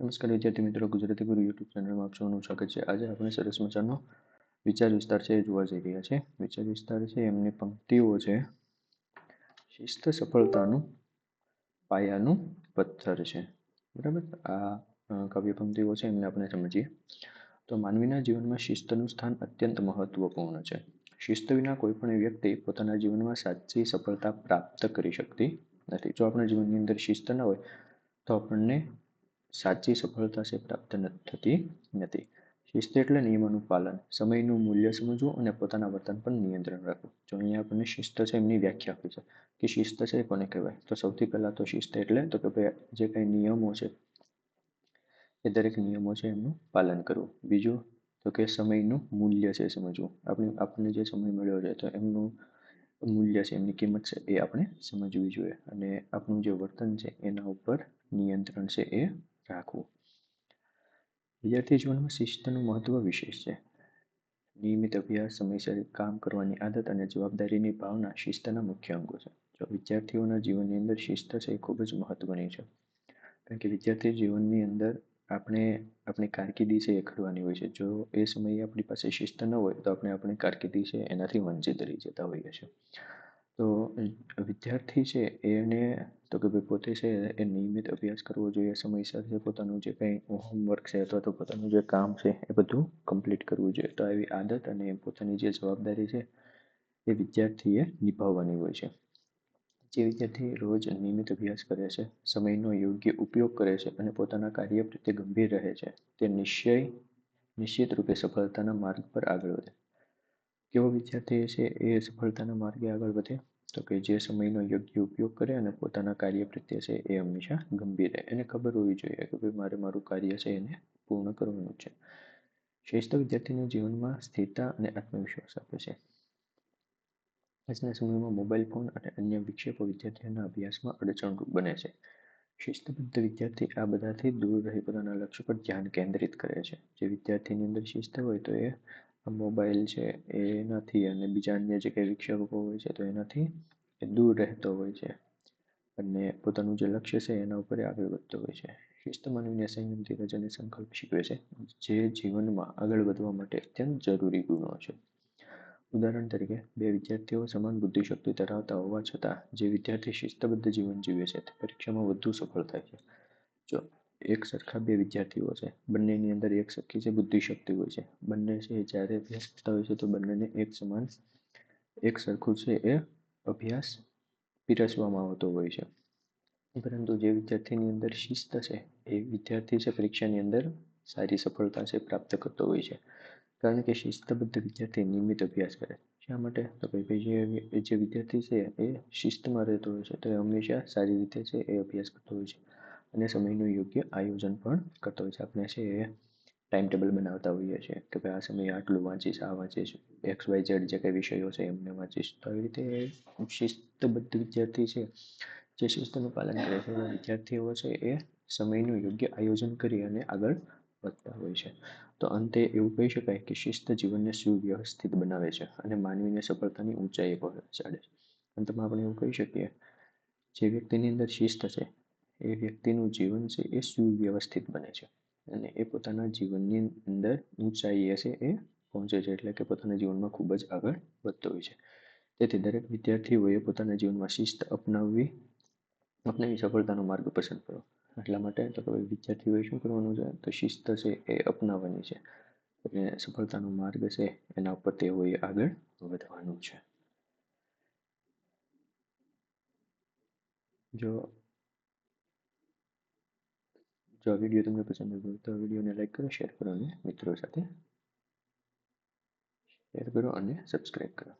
નમસ્કાર વિદ્યાર્થી મિત્રો, ગુજરાતી ગુરુ યુટ્યુબ ચેનલમાં આપ સૌનું સ્વાગત છે. આજે આપણે સરસ મજાનો વિચાર વિસ્તાર છે એ જોવા જઈ રહ્યા છે વિચાર વિસ્તાર છે એમની પંક્તિઓ છે, શિસ્ત સફળતાનું પાયાનું પથ્થર છે. બરાબર? આ કાવ્ય પંક્તિઓ છે એમને આપણે સમજીએ. તો માનવીના જીવનમાં શિસ્તનું સ્થાન અત્યંત મહત્વપૂર્ણ છે. શિસ્ત વિના કોઈપણ વ્યક્તિ પોતાના જીવનમાં સાચી સફળતા પ્રાપ્ત કરી શકતી નથી. જો આપણા જીવનની અંદર શિસ્ત ન હોય, તો આપણને સાચી સફળતા છે પ્રાપ્ત થતી નથી. શિસ્ત એટલે નિયમોનું પાલન. સમયનું મૂલ્ય સમજવું અને પોતાના વર્તન પર નિયંત્રણ રાખવું. જો અહીંયા આપણને શિસ્ત છે એમની વ્યાખ્યા આપી છે, કે શિસ્ત છે એ કોને કહેવાય? તો સૌથી પહેલાં તો શિસ્ત એટલે તો કે ભાઈ જે કંઈ નિયમો છે, એ દરેક નિયમો છે એમનું પાલન કરવું. બીજું તો કે સમયનું મૂલ્ય છે સમજવું. આપણે, આપણને જે સમય મળ્યો છે, તો એમનું મૂલ્ય છે, એમની કિંમત છે એ આપણે સમજવી જોઈએ. અને આપણું જે વર્તન છે, એના ઉપર નિયંત્રણ છે એ રાખવું. વિદ્યાર્થી જીવનમાં શિસ્તનું મહત્વ વિશેષ છે. નિયમિત અભ્યાસ, સમયસર કામ કરવાની આદત અને જવાબદારીની ભાવના શિસ્તના મુખ્ય અંગો છે. જો વિદ્યાર્થીઓના જીવનની અંદર શિસ્ત છે, એ ખૂબ જ મહત્વની છે. કારણ કે વિદ્યાર્થી જીવનની અંદર આપણે આપણી કારકિર્દી છે એ ઘડવાની હોય છે. જો એ સમયે આપણી પાસે શિસ્ત ન હોય, તો આપણે આપણી કારકિર્દી છે એનાથી વંચિત રહી જતા હોઈએ છીએ. તો વિદ્યાર્થી છે, એને તો કે ભાઈ પોતે છે, એ નિયમિત અભ્યાસ કરવો જોઈએ સમયસર સાથે પોતાનું જે કંઈ હોમવર્ક છે અથવા તો પોતાનું જે કામ છે, એ બધું કમ્પ્લીટ કરવું જોઈએ. તો એવી આદત અને પોતાની જે જવાબદારી છે, એ વિદ્યાર્થીએ નિભાવવાની હોય છે. જે વિદ્યાર્થી રોજ નિયમિત અભ્યાસ કરે છે, સમયનો યોગ્ય ઉપયોગ કરે છે અને પોતાના કાર્ય પ્રત્યે ગંભીર રહે છે, તે નિશ્ચય, નિશ્ચિત રૂપે સફળતાના માર્ગ પર આગળ વધે. કેવો વિદ્યાર્થી હશે એ સફળતાના માર્ગે આગળ વધે? તો કે જે સમયનો યોગ્ય ઉપયોગ કરે અને પોતાના કાર્ય પ્રત્યે છે એ હંમેશા ગંભીર રહે. એને ખબર હોવી જોઈએ કે ભાઈ મારે મારું કાર્ય છે એને પૂર્ણ કરવાનું છે. શ્રેષ્ઠ વિદ્યાર્થીના જીવનમાં સ્થિરતા અને આત્મવિશ્વાસ આપે છે. આજના સમયમાં મોબાઈલ ફોન અને અન્ય વિક્ષેપો વિદ્યાર્થીઓના અભ્યાસમાં અડચણરૂપ બને છે. શિસ્તબદ્ધ વિદ્યાર્થી આ બધાથી દૂર રહી પોતાના લક્ષ્ય પર ધ્યાન કેન્દ્રિત કરે છે. જે વિદ્યાર્થીની અંદર શિસ્ત હોય તો એ મોબાઈલ છે એનાથી અને બીજા અન્ય જે કંઈ વિક્ષેપો હોય છે તો એનાથી એ દૂર રહેતો હોય છે. અને પોતાનું જે લક્ષ્ય છે એના ઉપર આગળ વધતો હોય છે. શિસ્ત માનવીને સંયમથી રજાને સંકલ્પ શીખવે છે જે જીવનમાં આગળ વધવા માટે અત્યંત જરૂરી ગુણો છે. ઉદાહરણ તરીકે, બે વિદ્યાર્થીઓ સમાન બુદ્ધિશક્તિ ધરાવતા હોવા છતાં, જે વિદ્યાર્થી શિસ્તબદ્ધ જીવન જીવે છે, તે પરીક્ષામાં વધુ સફળ થાય છે. જો એક સરખા બે વિદ્યાર્થીઓ છે. બંનેની અંદર એક સરખી જે બુદ્ધિશક્તિ હોય છે. બંને છે જ્યારે અભ્યાસ કરતા હોય છે તો બંનેને એક સમાન, એક સરખું છે એ અભ્યાસ પીરસવામાં આવતો હોય છે. પરંતુ જે વિદ્યાર્થીની અંદર શિસ્ત છે, એ વિદ્યાર્થી છે પરીક્ષાની અંદર સારી સફળતા છે, પ્રાપ્ત કરતો હોય છે. કારણ કે શિસ્તબદ્ધ વિદ્યાર્થી નિયમિત અભ્યાસ કરે. શા માટે? તો કે ભાઈ જે વિદ્યાર્થી છે એ શિસ્તમાં રહેતો હોય છે, તો એ હંમેશા સારી રીતે છે એ અભ્યાસ કરતો હોય છે. અને સમયનું યોગ્ય આયોજન પણ કરતો હોય છે. આપણે છે એ ટાઈમ ટેબલ બનાવતા હોઈએ છીએ કે ભાઈ આ સમયે આટલું વાંચીશ, આ વાંચીશ એક્સ વાય ઝેડ જે કંઈ વિષયો છે એમને વાંચીશ. તો આવી રીતે શિસ્તબદ્ધ વિદ્યાર્થી છે, જે શિસ્તનું પાલન કરે છે વિદ્યાર્થીઓ છે એ સમયનું યોગ્ય આયોજન કરી અને આગળ વધતા હોય છે. તો અંતે એવું કહી શકાય કે શિસ્ત જીવનને સુવ્યવસ્થિત બનાવે છે અને માનવીને સફળતાની ઊંચાઈએ પહોંચાડે છે. અંતમાં આપણે એવું કહી શકીએ, જે વ્યક્તિની અંદર શિસ્ત છે એ વ્યક્તિનું જીવન છે એ સુવ્યવસ્થિત બને છે. અને એ પોતાના જીવનની અંદર ઊંચાઈએ છે એ પહોંચે છે, એટલે કે પોતાના જીવનમાં ખૂબ જ આગળ વધતો હોય છે. તેથી દરેક વિદ્યાર્થીઓએ પોતાના જીવનમાં શિસ્ત અપનાવવી, અપનાવી સફળતાનો માર્ગ પસંદ કરો. એટલા માટે તો કે વિદ્યાર્થીઓએ શું કરવાનું છે? તો શિસ્ત છે એ અપનાવવાની છે. અને સફળતાનો માર્ગ છે એના ઉપર તેઓએ આગળ વધવાનું છે. જો જો આ વીડિયો તમને પસંદ આવ્યો તો વિડીયોને લાઈક કરો શેર કરો અને મિત્રો સાથે શેર કરો અને સબસ્ક્રાઈબ કરો.